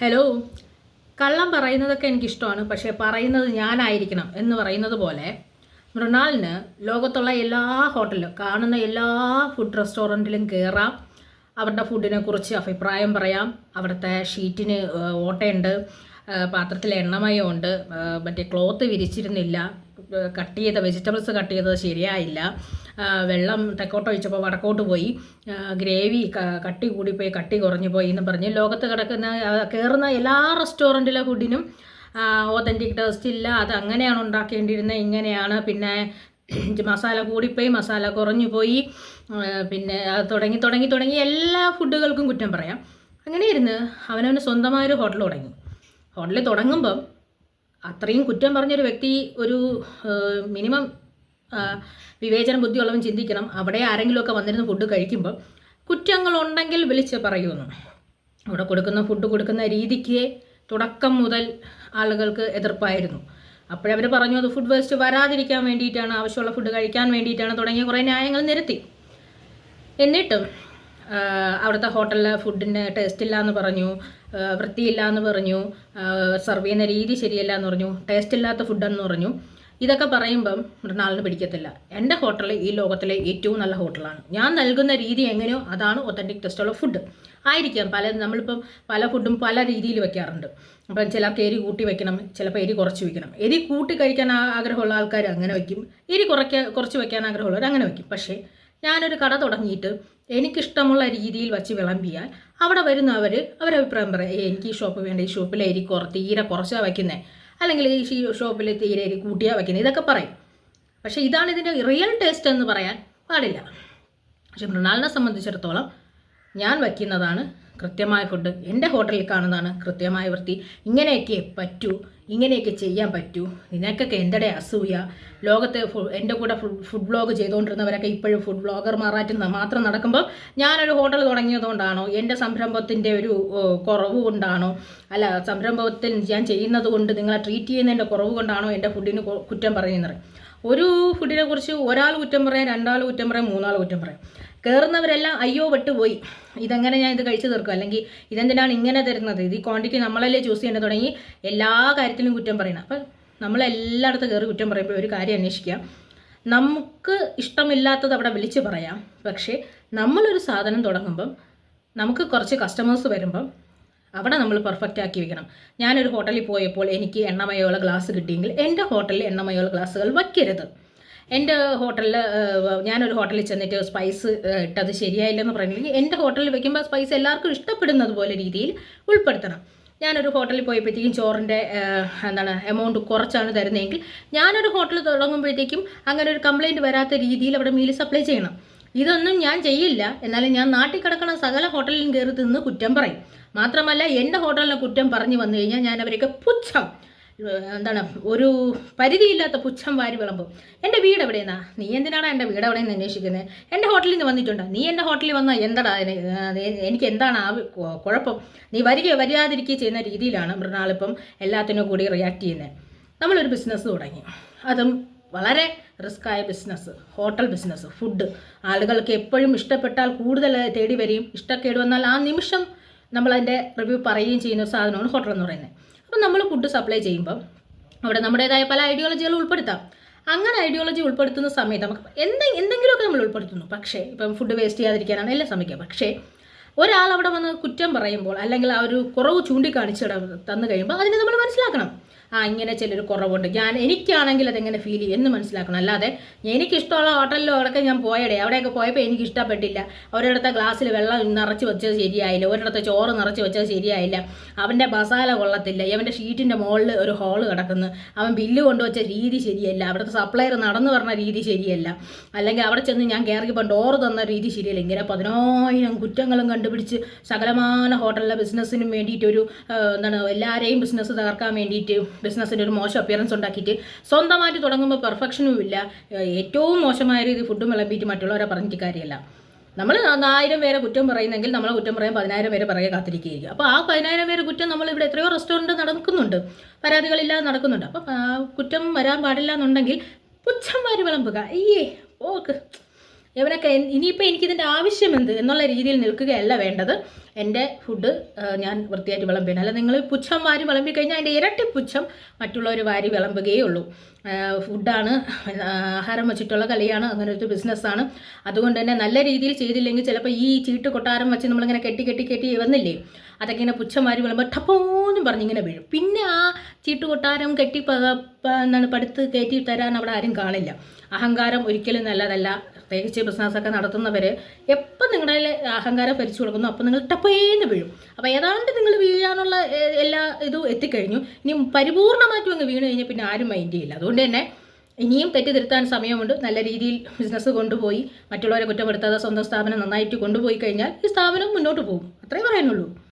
Hello കള്ളം പറയുന്നതൊക്കെ എനിക്കിഷ്ടമാണ് പക്ഷേ പറയുന്നത് ഞാനായിരിക്കണം എന്ന് പറയുന്നത് പോലെ മൃണാലിന് ലോകത്തുള്ള എല്ലാ ഹോട്ടലിലും കാണുന്ന എല്ലാ ഫുഡ് റെസ്റ്റോറന്റിലും കയറാം അവരുടെ ഫുഡിനെ കുറിച്ച് അഭിപ്രായം പറയാം. അവിടുത്തെ ഷീറ്റിന് ഓട്ടയുണ്ട്. പാത്രത്തിൽ എണ്ണമയമുണ്ട്. മറ്റേ ക്ലോത്ത് വിരിച്ചിരുന്നില്ല. കട്ട് ചെയ്ത വെജിറ്റബിൾസ് കട്ട് ചെയ്തത് ശരിയായില്ല. വെള്ളം തെക്കോട്ട് ഒഴിച്ചപ്പോൾ വടക്കോട്ട് പോയി. ഗ്രേവി കട്ടി കൂടിപ്പോയി കട്ടി കുറഞ്ഞു പോയി എന്ന് പറഞ്ഞ് ലോകത്ത് കിടക്കുന്ന കയറുന്ന എല്ലാ റെസ്റ്റോറന്റിലെ ഫുഡിനും ഓതന്റിക് ടേസ്റ്റ് ഇല്ല. അത് അങ്ങനെയാണ് ഉണ്ടാക്കേണ്ടിയിരുന്നത്. ഇങ്ങനെയാണ്. പിന്നെ മസാല കൂടിപ്പോയി മസാല കുറഞ്ഞു പോയി. പിന്നെ തുടങ്ങി തുടങ്ങി തുടങ്ങി എല്ലാ ഫുഡുകൾക്കും കുറ്റം പറയാം. അങ്ങനെ ഇരുന്ന് അവനവന് സ്വന്തമായൊരു ഹോട്ടൽ തുടങ്ങി. ഹോട്ടലിൽ തുടങ്ങുമ്പം അത്രയും കുറ്റം പറഞ്ഞൊരു വ്യക്തി ഒരു മിനിമം വിവേചന ബുദ്ധിയുള്ളവൻ ചിന്തിക്കണം. അവിടെ ആരെങ്കിലുമൊക്കെ വന്നിരുന്ന് ഫുഡ് കഴിക്കുമ്പോൾ കുറ്റങ്ങളുണ്ടെങ്കിൽ വിളിച്ച് പറയുമെന്ന് അവിടെ കൊടുക്കുന്ന ഫുഡ് കൊടുക്കുന്ന രീതിക്ക് തുടക്കം മുതൽ ആളുകൾക്ക് എതിർപ്പായിരുന്നു. അപ്പോഴവർ പറഞ്ഞു അത് ഫുഡ് വേസ്റ്റ് വരാതിരിക്കാൻ വേണ്ടിയിട്ടാണ് ആവശ്യമുള്ള ഫുഡ് കഴിക്കാൻ വേണ്ടിയിട്ടാണ് തുടങ്ങിയ കുറേ ന്യായങ്ങൾ നിരത്തി. എന്നിട്ടും അവിടുത്തെ ഹോട്ടലിലെ ഫുഡിന് ടേസ്റ്റ് ഇല്ല എന്ന് പറഞ്ഞു വൃത്തിയില്ല എന്ന് പറഞ്ഞു സെർവ് ചെയ്യുന്ന രീതി ശരിയല്ല എന്ന് പറഞ്ഞു ടേസ്റ്റ് ഇല്ലാത്ത ഫുഡെന്ന് പറഞ്ഞു. ഇതൊക്കെ പറയുമ്പം മൃണാളിന് പിടിക്കത്തില്ല. എന്റെ ഹോട്ടൽ ഈ ലോകത്തിലെ ഏറ്റവും നല്ല ഹോട്ടലാണ്. ഞാൻ നൽകുന്ന രീതി എങ്ങനെയോ അതാണ് ഒത്തന്റിക് ടെസ്റ്റുള്ള ഫുഡ് ആയിരിക്കാം. പല നമ്മളിപ്പം പല ഫുഡും പല രീതിയിൽ വെക്കാറുണ്ട്. അപ്പം ചിലർക്ക് എരി കൂട്ടി വെക്കണം ചിലപ്പോൾ എരി കുറച്ച് വെക്കണം. എരി കൂട്ടി കഴിക്കാൻ ആഗ്രഹമുള്ള ആൾക്കാർ അങ്ങനെ വയ്ക്കും എരി കുറയ്ക്കാൻ കുറച്ച് വെക്കാൻ ആഗ്രഹമുള്ളവർ അങ്ങനെ വയ്ക്കും പക്ഷേ ഞാനൊരു കട തുടങ്ങിയിട്ട് എനിക്കിഷ്ടമുള്ള രീതിയിൽ വച്ച് വിളമ്പിയാൽ അവിടെ വരുന്നവർ അവരഭിപ്രായം പറയും എനിക്ക് ഈ ഷോപ്പ് വേണ്ട ഈ ഷോപ്പിൽ എരി കുറ തീരെ കുറച്ചാണ് വയ്ക്കുന്നത് അല്ലെങ്കിൽ ഈ ഷോപ്പിൽ തീരെ എരി കൂട്ടിയാണ് വയ്ക്കുന്നത് ഇതൊക്കെ പറയും. പക്ഷേ ഇതാണ് ഇതിന്റെ റിയൽ ടേസ്റ്റ് എന്ന് പറയാൻ പാടില്ല. പക്ഷെ മൃണാലിനെ സംബന്ധിച്ചിടത്തോളം ഞാൻ വയ്ക്കുന്നതാണ് കൃത്യമായ ഫുഡ് എന്റെ ഹോട്ടലിൽ കാണുന്നതാണ് കൃത്യമായ വൃത്തി. ഇങ്ങനെയൊക്കെ പറ്റൂ ഇങ്ങനെയൊക്കെ ചെയ്യാൻ പറ്റൂ. നിനക്കൊക്കെ എന്തടേ അസൂയ? ലോകത്തെ എന്റെ കൂടെ ഫുഡ് ബ്ലോഗ് ചെയ്തുകൊണ്ടിരുന്നവരൊക്കെ ഇപ്പോഴും ഫുഡ് ബ്ലോഗർമാരായിട്ട് ന- മാത്രം നടക്കുമ്പോൾ ഞാനൊരു ഹോട്ടൽ തുടങ്ങിയതുകൊണ്ടാണോ? എന്റെ സംരംഭത്തിന്റെ ഒരു കുറവ് കൊണ്ടാണോ? അല്ല സംരംഭത്തിൽ ഞാൻ ചെയ്യുന്നത് കൊണ്ട് നിങ്ങളെ ട്രീറ്റ് ചെയ്യുന്നതിന്റെ കുറവ് കൊണ്ടാണോ എന്റെ ഫുഡിന് കുറ്റം പറയുന്നത്? ഒരു ഫുഡിനെ കുറിച്ച് ഒരാൾ കുറ്റം പറയാം രണ്ടാൾ കുറ്റം പറയാം മൂന്നാൾ കുറ്റം പറയാം കയറുന്നവരെല്ലാം അയ്യോ വിട്ടുപോയി. ഇതെങ്ങനെ ഞാൻ ഇത് കഴിച്ചു തീർക്കും? അല്ലെങ്കിൽ ഇതെന്തിനാണ് ഇങ്ങനെ തരുന്നത്? ഇത് ഈ ക്വാണ്ടിറ്റി നമ്മളല്ലേ ചൂസ് ചെയ്യേണ്ടത് തുടങ്ങി എല്ലാ കാര്യത്തിലും കുറ്റം പറയണം. അപ്പം നമ്മളെല്ലായിടത്തും കയറി കുറ്റം പറയുമ്പോൾ ഒരു കാര്യം അന്വേഷിക്കുക. നമുക്ക് ഇഷ്ടമില്ലാത്തത് അവിടെ വിളിച്ച് പറയാം. പക്ഷേ നമ്മളൊരു സാധനം തുടങ്ങുമ്പം നമുക്ക് കുറച്ച് കസ്റ്റമേഴ്സ് വരുമ്പം അവിടെ നമ്മൾ പെർഫെക്റ്റ് ആക്കി വെക്കണം. ഞാനൊരു ഹോട്ടലിൽ പോയപ്പോൾ എനിക്ക് എണ്ണമയോള ഗ്ലാസ് കിട്ടിയെങ്കിൽ എന്റെ ഹോട്ടലിൽ എണ്ണമയോള ഗ്ലാസ്സുകൾ വയ്ക്കരുത്. എന്റെ ഹോട്ടലിൽ ഞാനൊരു ഹോട്ടലിൽ ചെന്നിട്ട് സ്പൈസ് ഇട്ടത് ശരിയായില്ലെന്ന് പറഞ്ഞില്ലെങ്കിൽ എന്റെ ഹോട്ടലിൽ വെക്കുമ്പോൾ സ്പൈസ് എല്ലാവർക്കും ഇഷ്ടപ്പെടുന്നത് പോലെ രീതിയിൽ ഉൾപ്പെടുത്തണം. ഞാനൊരു ഹോട്ടലിൽ പോയപ്പോഴത്തേക്കും ചോറിന്റെ എന്താണ് എമൗണ്ട് കുറച്ചാണ് തരുന്നതെങ്കിൽ ഞാനൊരു ഹോട്ടൽ തുടങ്ങുമ്പോഴത്തേക്കും അങ്ങനെ ഒരു കംപ്ലയിന്റ് വരാത്ത രീതിയിൽ അവിടെ മീൽ സപ്ലൈ ചെയ്യണം. ഇതൊന്നും ഞാൻ ചെയ്യില്ല. എന്നാലും ഞാൻ നാട്ടിൽ കിടക്കുന്ന സകല ഹോട്ടലിലും കയറി തിന്ന് കുറ്റം പറയും. മാത്രമല്ല എന്റെ ഹോട്ടലിനെ കുറ്റം പറഞ്ഞു വന്നു കഴിഞ്ഞാൽ ഞാൻ അവരൊക്കെ പുച്ഛം. എന്താണ് ഒരു പരിധിയില്ലാത്ത പുച്ഛം വാരി വിളമ്പും. എന്റെ വീട് എവിടെയെന്നാ? നീ എന്തിനാണ് എന്റെ വീട് എവിടെയെന്ന് അന്വേഷിക്കുന്നത് എന്റെ ഹോട്ടലിൽ നിന്ന് വന്നിട്ടുണ്ടോ? നീ എന്റെ ഹോട്ടലിൽ വന്നാൽ എന്താടാ എനിക്ക് എന്താണ് ആ കുഴപ്പം? നീ വരിക വരാതിരിക്കുക ചെയ്യുന്ന രീതിയിലാണ് മൃണാളിപ്പം എല്ലാത്തിനും കൂടി റിയാക്ട് ചെയ്യുന്നത് നമ്മളൊരു ബിസിനസ് തുടങ്ങി. അതും വളരെ റിസ്ക്കായ ബിസിനസ് ഹോട്ടൽ ബിസിനസ് ഫുഡ് ആളുകൾക്ക് എപ്പോഴും ഇഷ്ടപ്പെട്ടാൽ കൂടുതൽ തേടി വരികയും ഇഷ്ടക്കേട് വന്നാൽ ആ നിമിഷം നമ്മളതിന്റെ റിവ്യൂ പറയുകയും ചെയ്യുന്ന സാധനമാണ് ഹോട്ടൽ എന്ന് പറയുന്നത്. അപ്പം നമ്മൾ ഫുഡ് സപ്ലൈ ചെയ്യുമ്പം അവിടെ നമ്മുടേതായ പല ഐഡിയോളജികൾ ഉൾപ്പെടുത്താം. അങ്ങനെ ഐഡിയോളജി ഉൾപ്പെടുത്തുന്ന സമയത്ത് നമുക്ക് എന്തെങ്കിലും എന്തെങ്കിലുമൊക്കെ നമ്മൾ ഉൾപ്പെടുത്തുന്നു. പക്ഷേ ഇപ്പം ഫുഡ് വേസ്റ്റ് ചെയ്യാതിരിക്കാനാണ് എല്ലാം ശ്രമിക്കുക പക്ഷേ ഒരാൾ അവിടെ വന്ന് കുറ്റം പറയുമ്പോൾ അല്ലെങ്കിൽ ആ ഒരു കുറവ് ചൂണ്ടിക്കാണിച്ച് തന്നു കഴിയുമ്പോൾ അതിനെ നമ്മൾ മനസ്സിലാക്കണം. ആ ഇങ്ങനെ ചിലൊരു കുറവുണ്ട്. ഞാൻ എനിക്കാണെങ്കിൽ അതെങ്ങനെ ഫീൽ ചെയ്യും എന്ന് മനസ്സിലാക്കണം. അല്ലാതെ എനിക്കിഷ്ടമുള്ള ഹോട്ടലിലോ അവിടെയൊക്കെ ഞാൻ പോയടേ അവിടെയൊക്കെ പോയപ്പോൾ എനിക്ക് ഇഷ്ടപ്പെട്ടില്ല ഒരിടത്തെ ഗ്ലാസ്സിൽ വെള്ളം നിറച്ച് വെച്ചത് ശരിയായില്ല. ഒരിടത്തെ ചോറ് നിറച്ച് വെച്ചത് ശരിയായില്ല. അവന്റെ മസാല കൊള്ളത്തില്ല. അവന്റെ ഷീറ്റിന്റെ മുകളിൽ ഒരു ഹോൾ കിടക്കുന്നു. അവൻ ബില്ല് കൊണ്ടുവച്ച രീതി ശരിയല്ല. അവിടുത്തെ സപ്ലയർ നടന്നു പറഞ്ഞ രീതി ശരിയല്ല. അല്ലെങ്കിൽ അവിടെ ചെന്ന് ഞാൻ കയറിയപ്പോൾ ഡോറ് തന്ന രീതി ശരിയല്ല. ഇങ്ങനെ പതിനായിരം കുറ്റങ്ങളും കണ്ടുപിടിച്ച് സകലമാന ഹോട്ടലിലെ ബിസിനസ്സിനും വേണ്ടിയിട്ട് ഒരു എന്താണ് എല്ലാവരെയും ബിസിനസ് തകർക്കാൻ വേണ്ടിയിട്ട് ബിസിനസ്സിന്റെ ഒരു മോശം അപ്പിയറൻസ് ഉണ്ടാക്കിയിട്ട് സ്വന്തമായിട്ട് തുടങ്ങുമ്പോൾ പെർഫെക്ഷനും ഇല്ല. ഏറ്റവും മോശമായ രീതി ഫുഡും വിളമ്പിയിട്ട് മറ്റുള്ളവരെ പറഞ്ഞിട്ട് കാര്യമല്ല നമ്മൾ ആയിരം പേരെ കുറ്റം പറയുന്നെങ്കിൽ നമ്മളെ കുറ്റം പറയാൻ പതിനായിരം പേരെ പറയുക കാത്തിരിക്കുകയായിരിക്കും. അപ്പോൾ ആ പതിനായിരം പേര് കുറ്റം നമ്മൾ ഇവിടെ എത്രയോ റെസ്റ്റോറന്റ് നടക്കുന്നുണ്ട്. പരാതികളില്ലാതെ നടക്കുന്നുണ്ട്. അപ്പോൾ കുറ്റം വരാൻ പാടില്ല എന്നുണ്ടെങ്കിൽ പുച്ഛം വാരി വിളമ്പുക. അയ്യേ ഓക്ക്. ഇവരൊക്കെ എൻ- ഇനിയിപ്പോൾ എനിക്കിതിന്റെ ആവശ്യം എന്ത് എന്നുള്ള രീതിയിൽ നിൽക്കുകയല്ല വേണ്ടത്. എന്റെ ഫുഡ് ഞാൻ വൃത്തിയായിട്ട് വിളമ്പിയാണ്. അല്ല നിങ്ങൾ പുച്ഛം വാരി വിളമ്പി കഴിഞ്ഞാൽ അതിന്റെ ഇരട്ടി പുച്ഛം മറ്റുള്ളവർ വാരി വിളമ്പുകയേ ഉള്ളൂ ഫുഡാണ് ആഹാരം വെച്ചിട്ടുള്ള കളിയാണ് അങ്ങനെ ഒരു ബിസിനസ്സാണ് അതുകൊണ്ട് തന്നെ നല്ല രീതിയിൽ ചെയ്തില്ലെങ്കിൽ ചിലപ്പോൾ ഈ ചീട്ട് കൊട്ടാരം വെച്ച് നമ്മളിങ്ങനെ കെട്ടി കെട്ടി കെട്ടി വന്നില്ലേ അതൊക്കെ ഇങ്ങനെ പുച്ഛം വാരി വിളമ്പോൾ ടപ്പോന്നും പറഞ്ഞിങ്ങനെ വീഴും. പിന്നെ ആ ചീട്ട് കൊട്ടാരം കെട്ടി എന്താണ് പടുത്ത് കയറ്റി തരാൻ അവിടെ ആരും കാണില്ല. അഹങ്കാരം ഒരിക്കലും നല്ലതല്ല. പ്രത്യേകിച്ച് ബിസിനസ്സൊക്കെ നടത്തുന്നവർ എപ്പം നിങ്ങളുടെ അഹങ്കാരം ഭരിച്ചു കൊടുക്കുന്നു അപ്പം നിങ്ങൾ ടപ്പേന്ന് വീഴും. അപ്പോൾ ഏതാണ്ട് നിങ്ങൾ വീഴാനുള്ള എല്ലാ ഇതും എത്തിക്കഴിഞ്ഞു. ഇനി പരിപൂർണമായിട്ടും അങ്ങ് വീണ് കഴിഞ്ഞാൽ പിന്നെ ആരും മൈൻഡ് ചെയ്യില്ല. അതുകൊണ്ട് തന്നെ ഇനിയും തെറ്റിതിരുത്താൻ സമയമുണ്ട്. നല്ല രീതിയിൽ ബിസിനസ് കൊണ്ടുപോയി മറ്റുള്ളവരെ കുറ്റപ്പെടുത്താതെ സ്വന്തം സ്ഥാപനം നന്നായിട്ട് കൊണ്ടുപോയി കഴിഞ്ഞാൽ ഈ സ്ഥാപനം മുന്നോട്ട് പോകും. അത്രേ പറയാനുള്ളൂ.